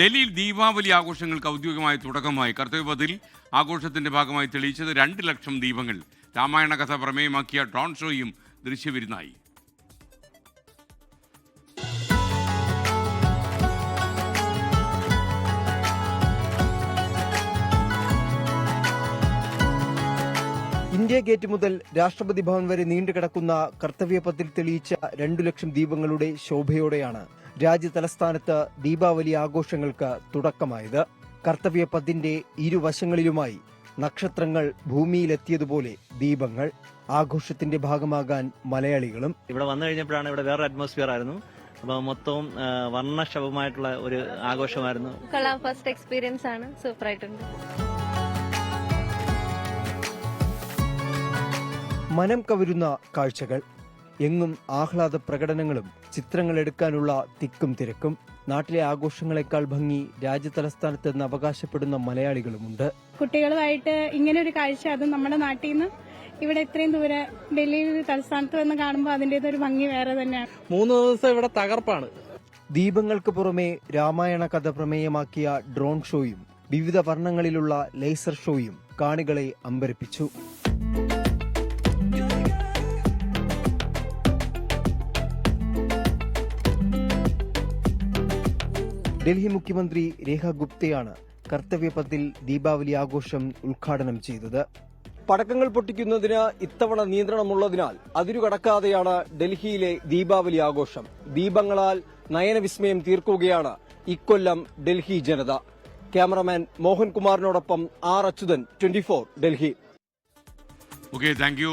ഡൽഹിയിൽ ദീപാവലി ആഘോഷങ്ങൾക്ക് ഔദ്യോഗികമായ തുടക്കമായി. കർത്തവ്യപഥിൽ ആഘോഷത്തിന്റെ ഭാഗമായി തെളിയിച്ചത് രണ്ട് ലക്ഷം ദീപങ്ങൾ. രാമായണ കഥ പ്രമേയമാക്കിയ ഡ്രോൺ ഷോയും ദൃശ്യവിരുന്നായി. ഇന്ത്യ ഗേറ്റ് മുതൽ രാഷ്ട്രപതി ഭവൻ വരെ നീണ്ടുകിടക്കുന്ന കർത്തവ്യപഥത്തിൽ തെളിയിച്ച രണ്ടു ലക്ഷം ദീപങ്ങളുടെ ശോഭയോടെയാണ് രാജ്യ തലസ്ഥാനത്ത് ദീപാവലി ആഘോഷങ്ങൾക്ക് തുടക്കമായത് കർത്തവ്യപഥിന്റെ ഇരുവശങ്ങളിലുമായി നക്ഷത്രങ്ങൾ ഭൂമിയിലെത്തിയതുപോലെ ദീപങ്ങൾ ആഘോഷത്തിന്റെ ഭാഗമാകാൻ മലയാളികളും ഇവിടെ വന്നു കഴിഞ്ഞപ്പോഴാണ് ഇവിടെ വേറെ അറ്റ്മോസ്ഫിയർ ആയിരുന്നു. അപ്പൊ മൊത്തവും വർണശബമായിട്ടുള്ള ഒരു ആഘോഷമായിരുന്നു. കൊള്ളാം ഫസ്റ്റ് എക്സ്പീരിയൻസ് ആണ്. സൂപ്പർ ആയിട്ടുണ്ട്. മനം കവരുന്ന കാഴ്ചകൾ. എങ്ങും ആഹ്ലാദ പ്രകടനങ്ങളും ചിത്രങ്ങൾ എടുക്കാനുള്ള തിക്കും തിരക്കും. നാട്ടിലെ ആഘോഷങ്ങളെക്കാൾ ഭംഗി രാജ്യതലസ്ഥാനത്ത് നിന്ന് അവകാശപ്പെടുന്ന മലയാളികളുമുണ്ട്. കുട്ടികളുമായിട്ട് ഇങ്ങനെ ഒരു കാഴ്ച അത് നമ്മുടെ നാട്ടിൽ നിന്ന് ഇവിടെ ഇത്രയും ദൂരെ ഡൽഹിയിൽ തലസ്ഥാനത്ത് വന്ന് കാണുമ്പോൾ അതിന്റേതൊരു ഭംഗി വേറെ തന്നെയാണ്. മൂന്ന് ദിവസം ഇവിടെ തകർപ്പാണ്. ദീപങ്ങൾക്ക് പുറമെ രാമായണ കഥ പ്രമേയമാക്കിയ ഡ്രോൺ ഷോയും വിവിധ വർണങ്ങളിലുള്ള ലേസർ ഷോയും കാണികളെ അമ്പരപ്പിച്ചു. ഡൽഹി മുഖ്യമന്ത്രി രേഖ ഗുപ്തയാണ് കർത്തവ്യപഥിൽ ദീപാവലി ആഘോഷം ഉദ്ഘാടനം ചെയ്തത്. പടക്കങ്ങൾ പൊട്ടിക്കുന്നതിന് ഇത്തവണ നിയന്ത്രണമുള്ളതിനാൽ അതിരുകടക്കാതെയാണ് ഡൽഹിയിലെ ദീപാവലി ആഘോഷം. ദീപങ്ങളാൽ നയനവിസ്മയം തീർക്കുകയാണ് ഇക്കൊല്ലം ഡൽഹി ജനത. Cameraman മോഹൻകുമാറിനോടൊപ്പം R Achuthan twenty Delhi. Okay thank you